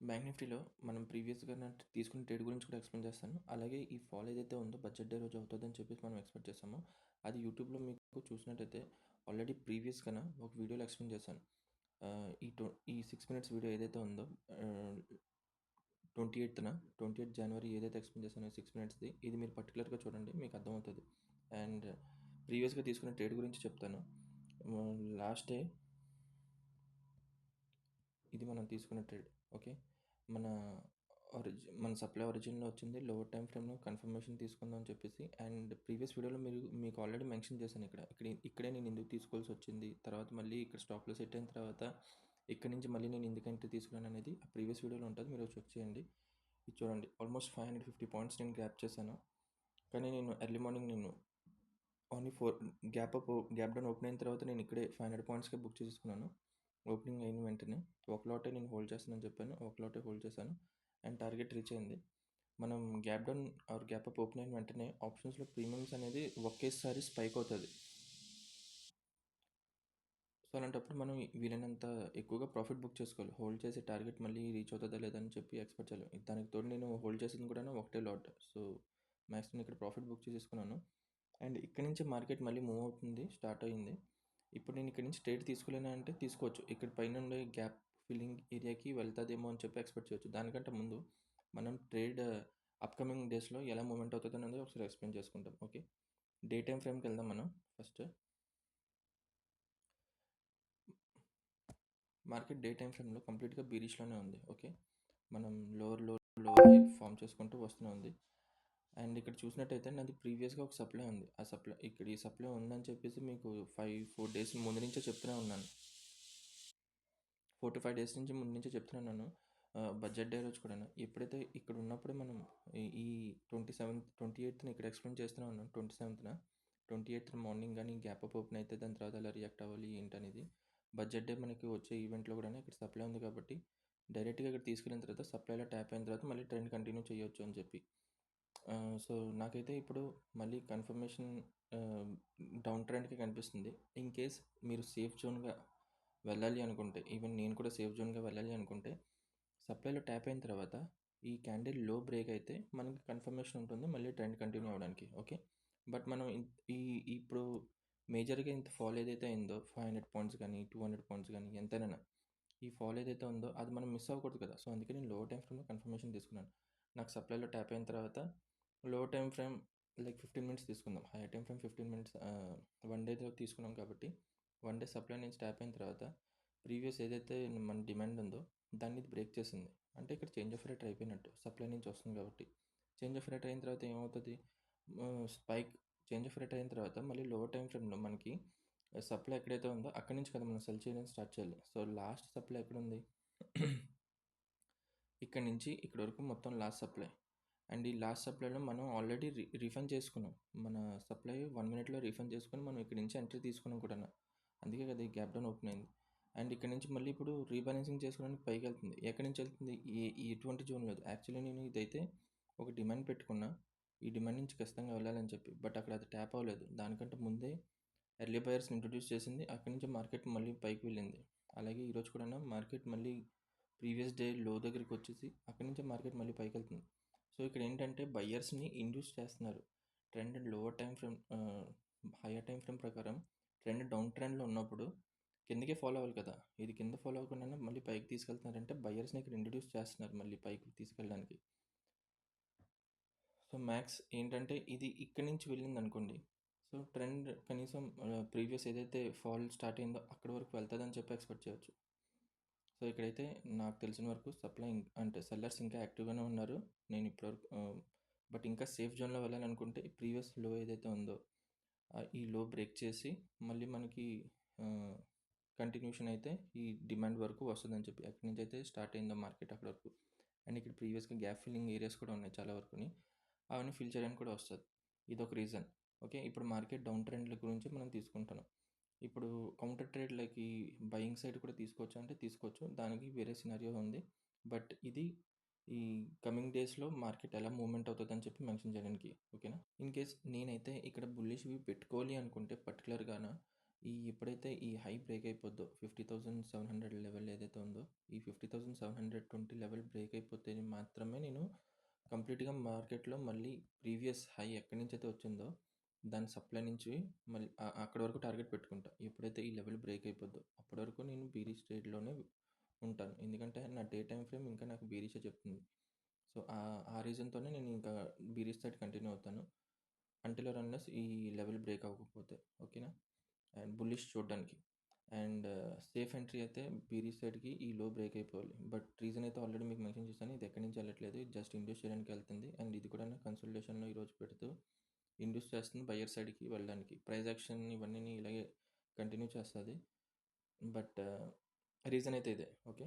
Bank నిఫ్టీలో మనం ప్రీవియస్‌గా తీసుకున్న ట్రేడ్ గురించి కూడా ఎక్స్‌ప్లెయిన్ చేస్తాను. అలాగే ఈ ఫాల్ ఏదైతే ఉందో బడ్జెట్ డే రోజు అవుతుందని చెప్పేసి మనం ఎక్స్‌పెక్ట్ చేస్తాము అది యూట్యూబ్‌లో మీకు చూసినట్టయితే ఆల్రెడీ ప్రీవియస్గా ఒక వీడియోలో ఎక్స్‌ప్లెయిన్ చేశాను. ఈ టో ఈ సిక్స్ మినిట్స్ వీడియో ఏదైతే ఉందో ట్వంటీ ఎయిత్న ట్వంటీ ఎయిత్ జనవరి ఏదైతే ఎక్స్‌ప్లెయిన్ చేశానో సిక్స్ మినిట్స్‌ది ఇది మీరు పర్టికులర్గా చూడండి మీకు అర్థమవుతుంది అండ్ ప్రీవియస్‌గా తీసుకున్న ట్రేడ్ గురించి చెప్తాను. లాస్ట్ డే ఇది మనం తీసుకున్న ట్రేడ్. ఓకే. మన ఒరిజి మన సప్లై ఒరిజిన్‌లో వచ్చింది. లోవర్ టైం ఫ్రేమ్‌లో కన్ఫర్మేషన్ తీసుకుందాం అని చెప్పేసి అండ్ ప్రీవియస్ వీడియోలో మీరు మీకు ఆల్రెడీ మెన్షన్ చేశాను ఇక్కడ. ఇక్కడ ఇక్కడే నేను ఎందుకు తీసుకోవాల్సి వచ్చింది తర్వాత మళ్ళీ ఇక్కడ స్టాప్లో సెట్ అయిన తర్వాత ఇక్కడి నుంచి మళ్ళీ నేను ఎందుకంటే తీసుకున్నాను అనేది ఆ ప్రీవియస్ వీడియోలో ఉంటుంది మీరు చెక్ చేయండి. ఇది చూడండి. ఆల్మోస్ట్ 550 పాయింట్స్ నేను గ్యాప్ చేశాను. కానీ నేను ఎర్లీ మార్నింగ్ నేను only for gap up gap down open అయిన తర్వాత నేను ఇక్కడే 500 పాయింట్స్‌కే బుక్ చేసుకున్నాను ఓపెనింగ్ అయిన వెంటనే ఒక లాటే నేను హోల్డ్ చేస్తానని చెప్పాను. ఒక లాటే హోల్డ్ చేశాను. అండ్ టార్గెట్ రీచ్ అయింది. మనం gap down or gap up open అయిన వెంటనే ఆప్షన్స్‌లో ప్రీమియమ్స్ అనేది ఒకేసారి స్పైక్ అవుతుంది సో, అలాంటప్పుడు మనం వీలైనంత ఎక్కువగా ప్రాఫిట్ బుక్ చేసుకోవాలి. హోల్డ్ చేసే టార్గెట్ మళ్ళీ రీచ్ అవుతుందా లేదా అని చెప్పి ఎక్స్‌పెక్ట్ చేయాలి. దానికి తోడు నేను హోల్డ్ చేసింది కూడా ఒకటే లాట్. సో, మ్యాక్సిమం ఇక్కడ ప్రాఫిట్ బుక్ చేసేసుకున్నాను. అండ్ ఇక్కడి నుంచి మార్కెట్ మళ్ళీ మూవ్ అవుతుంది. స్టార్ట్ అయింది. ఇప్పుడు నేను ఇక్కడ నుంచి స్ట్రైట్ తీసుకోలేనా అంటే తీసుకోవచ్చు. ఇక్కడ పైనుండి గ్యాప్ ఫిల్లింగ్ ఏరియాకి వెళ్తుందేమో అని చెప్పి ఎక్స్‌పెక్ట్ చేయొచ్చు. దానికంటే ముందు మనం ట్రేడ్ అప్‌కమింగ్ డేస్‌లో ఎలా మూమెంట్ అవుతుంది అనేది ఒకసారి ఎక్స్‌ప్లెయిన్ చేసుకుంటాం ఓకే. డే టైం ఫ్రేమ్‌కి వెళ్దాం మనం ఫస్ట్. మార్కెట్ డే టైం ఫ్రేమ్‌లో కంప్లీట్‌గా బీరిష్‌లోనే ఉంది. ఓకే. మనం లోవర్లో, లోవర్ ఫామ్ ఫార్మ్ చేసుకుంటూ వస్తూనే ఉంది. అండ్ ఇక్కడ చూసినట్టయితే నాది ప్రీవియస్‌గా ఒక సప్లై ఉంది. ఆ సప్లై ఇక్కడ ఈ సప్లై ఉందని చెప్పేసి మీకు 5, 4 డేస్ ముందు నుంచే చెప్తూనే ఉన్నాను. 4-5 డేస్ నుంచి ముందు నుంచే చెప్తున్నాను. ఉన్నాను బడ్జెట్ డే రోజు కూడా ఎప్పుడైతే ఇక్కడ ఉన్నప్పుడే మనం ఈ ట్వంటీ సెవెంత్ ట్వంటీ ఎయిత్న ఇక్కడ ఎక్స్‌ప్లెయిన్ చేస్తూనే ఉన్నాను. 27న 28న మార్నింగ్ కానీ గ్యాప్ అప్ ఓపెన్ అయితే దాని తర్వాత ఎలా రియాక్ట్ అవ్వాలి ఏంటనేది. బడ్జెట్ డే మనకి వచ్చే ఈవెంట్‌లో కూడా ఇక్కడ సప్లై ఉంది కాబట్టి డైరెక్ట్‌గా ఇక్కడ తీసుకెళ్ళిన తర్వాత సప్లైలో ట్యాప్ అయిన తర్వాత మళ్ళీ ట్రెండ్ కంటిన్యూ చేయొచ్చు అని చెప్పి. సో, నాకైతే ఇప్పుడు మళ్ళీ కన్ఫర్మేషన్ ఆహ్, డౌన్ ట్రెండ్‌కి కనిపిస్తుంది. ఇన్ కేస్ మీరు సేఫ్ జోన్‌గా వెళ్ళాలి అనుకుంటే ఈవెన్ నేను కూడా సేఫ్ జోన్‌గా వెళ్ళాలి అనుకుంటే సప్లైలో ట్యాప్ అయిన తర్వాత ఈ క్యాండిల్లో బ్రేక్ అయితే మనకి కన్ఫర్మేషన్ ఉంటుంది. మళ్ళీ ట్రెండ్ కంటిన్యూ అవ్వడానికి. ఓకే. బట్ మనం ఈ ఇప్పుడు మేజర్‌గా ఇంత ఫాల్ ఏదైతే అయిందో 500 పాయింట్స్ గాని, 200 పాయింట్స్ గాని ఎంతైనా ఈ ఫాల్ ఏదైతే ఉందో అది మనం మిస్ అవ్వకూడదు కదా! సో, అందుకే నేను లోవర్ టైమ్ ఫ్రేమ్‌లో కన్ఫర్మేషన్ తీసుకున్నాను. నాకు సప్లైలో ట్యాప్ అయిన తర్వాత lower time frame like 15 minutes తీసుకుందాం. హైయర్ టైమ్ ఫ్రేమ్ 15 మినిట్స్ 1 డేలో తీసుకున్నాం కాబట్టి 1 డే సప్లై నుంచి ట్యాప్ అయిన తర్వాత ప్రీవియస్ ఏదైతే మన డిమాండ్ ఉందో దాన్ని ఇది బ్రేక్ చేసింది. అంటే ఇక్కడ చేంజ్ ఆఫ్ రేట్ అయిపోయినట్టు. సప్లై నుంచి వస్తుంది కాబట్టి. చేంజ్ ఆఫ్ రేట్ అయిన తర్వాత ఏమవుతది స్పైక్ చేంజ్ ఆఫ్ రేట్ అయిన తర్వాత మళ్ళీ లోవర్ టైమ్ ఫ్రేమ్‌లో మనకి సప్లై ఎక్కడైతే ఉందో అక్కడి నుంచి కదా మనం సెల్ చేయడం స్టార్ట్ చేయాలి. సో, లాస్ట్ సప్లై ఎక్కడుంది? ఇక్కడి నుంచి ఇక్కడి వరకు మొత్తం లాస్ట్ సప్లై. అండ్ ఈ లాస్ట్ సప్లైలో మనం ఆల్రెడీ రి రిఫండ్ చేసుకున్నాం. మన సప్లై వన్ మినిట్‌లో రిఫండ్ చేసుకుని మనం ఇక్కడి నుంచి ఎంట్రీ తీసుకున్నాం కూడా అందుకే కదా ఈ గ్యాప్ డౌన్ ఓపెన్ అయింది. అండ్ ఇక్కడి నుంచి మళ్ళీ ఇప్పుడు రీబ్యాలెన్సింగ్ చేసుకోవడానికి పైకి వెళ్తుంది ఎక్కడి నుంచి వెళ్తుంది? ఏ ఎటువంటి జోన్ లేదు. యాక్చువల్లీ నేను ఇదైతే ఒక డిమాండ్ పెట్టుకున్నా. ఈ డిమాండ్ నుంచి ఖచ్చితంగా వెళ్ళాలని చెప్పి. బట్ అక్కడ అది ట్యాప్ అవ్వలేదు. దానికంటే ముందే ఎర్లీ బయర్స్‌ని ఇంట్రొడ్యూస్ చేసింది. అక్కడి నుంచి మార్కెట్ మళ్ళీ పైకి వెళ్ళింది. అలాగే ఈరోజు కూడా మార్కెట్ మళ్ళీ ప్రీవియస్ డే లో దగ్గరికి వచ్చేసి అక్కడి నుంచి మార్కెట్ మళ్ళీ పైకి వెళ్తుంది సో, ఇక్కడ ఏంటంటే బయర్స్‌ని ఇండ్యూస్ చేస్తున్నారు. Trend lower time frame higher time frame ప్రకారం ట్రెండ్ డౌన్ ట్రెండ్‌లో ఉన్నప్పుడు కిందకే ఫాలో అవ్వాలి కదా! ఇది కింద ఫాలో అవ్వకుండా మళ్ళీ పైకి తీసుకెళ్తున్నారంటే బయ్యర్స్ని ఇక్కడ ఇంట్రడ్యూస్ చేస్తున్నారు మళ్ళీ పైకి తీసుకెళ్ళడానికి. సో, మ్యాక్స్ ఏంటంటే ఇది ఇక్కడి నుంచి వెళ్ళిందనుకోండి. సో, ట్రెండ్ కనీసం ప్రీవియస్ ఏదైతే ఫాల్ స్టార్ట్ అయిందో అక్కడి వరకు వెళ్తుందని చెప్పి ఎక్స్‌పెక్ట్ చేయొచ్చు. సో, ఇక్కడైతే నాకు తెలిసిన వరకు సప్లై అంటే సెల్లర్స్ ఇంకా యాక్టివ్‌గానే ఉన్నారు. నేను ఇప్పటివరకు బట్ ఇంకా సేఫ్ జోన్‌లో వెళ్ళాలనుకుంటే ప్రీవియస్లో ఏదైతే ఉందో ఈ లో బ్రేక్ చేసి మళ్ళీ మనకి కంటిన్యూషన్ అయితే ఈ డిమాండ్ వరకు వస్తుందని చెప్పి. అక్కడి నుంచి అయితే స్టార్ట్ అయిందో మార్కెట్ అక్కడ వరకు. అండ్ ఇక్కడ ప్రీవియస్‌గా గ్యాప్ ఫిల్లింగ్ ఏరియాస్ కూడా ఉన్నాయి చాలా వరకుని. అవన్నీ ఫిల్ చేయడానికి కూడా వస్తది. ఇదొక రీజన్. ఓకే. ఇప్పుడు మార్కెట్ డౌన్ ట్రెండ్‌ల గురించి మనం తీసుకుంటున్నాం. ఇప్పుడు కౌంటర్ ట్రేడ్ లైక్ ఈ బయింగ్ సైడ్ కూడా తీసుకోవచ్చా అంటే తీసుకోవచ్చు. దానికి వేరే సినారియో ఉంది. బట్ ఇది ఈ కమింగ్ డేస్‌లో మార్కెట్ ఎలా మూవ్‌మెంట్ అవుతదని చెప్పి మెన్షన్ చేయడానికి. ఓకేనా. ఇన్ కేస్ నేనైతే ఇక్కడ బుల్లిష్వి పెట్టుకోవాలి అనుకుంటే పర్టిక్యులర్‌గాన ఈ ఎప్పుడైతే ఈ high break అయిపోద్దో fifty thousand seven hundred level ఏదైతే ఉందో ఈ fifty thousand seven hundred twenty level break అయిపోతే మాత్రమే నేను కంప్లీట్గా మార్కెట్లో మళ్ళీ ప్రీవియస్ హై ఎక్కడి నుంచి అయితే వచ్చిందో దాని సప్లై నుంచి మళ్ళీ అక్కడ వరకు టార్గెట్ పెట్టుకుంటా. ఎప్పుడైతే ఈ లెవెల్ బ్రేక్ అయిపోద్దో అప్పటి వరకు నేను బీరీ స్టేట్లోనే ఉంటాను. ఎందుకంటే నా డే టైం ఫ్రేమ్ ఇంకా నాకు బీరీషే చెప్తుంది. సో ఆ ఆ రీజన్తోనే నేను ఇంకా బీరీ సైడ్ కంటిన్యూ అవుతాను. అంటిలో రన్నర్స్ ఈ లెవెల్ బ్రేక్ అవ్వకపోతే ఓకేనా? అండ్ బుల్లిష్ చూడడానికి. అండ్ సేఫ్ ఎంట్రీ అయితే బీరీ సైడ్కి ఈ లో బ్రేక్ అయిపోవాలి. బట్ రీజన్ అయితే ఆల్రెడీ మీకు మెన్షన్ చేశాను. ఇది ఎక్కడి నుంచి వెళ్ళట్లేదు. ఇది జస్ట్ ఇండ్యూస్ చేయడానికి వెళ్తుంది. అండ్ ఇది కూడా కన్సల్టేషన్లో ఈరోజు పెడుతూ ఇండ్యూస్ చేస్తుంది బయ్యర్ సైడ్కి వెళ్ళడానికి. ప్రైజ్ యాక్షన్ ఇవన్నీ ఇలాగే కంటిన్యూ చేస్తుంది. బట్ రీజన్ అయితే ఇదే. ఓకే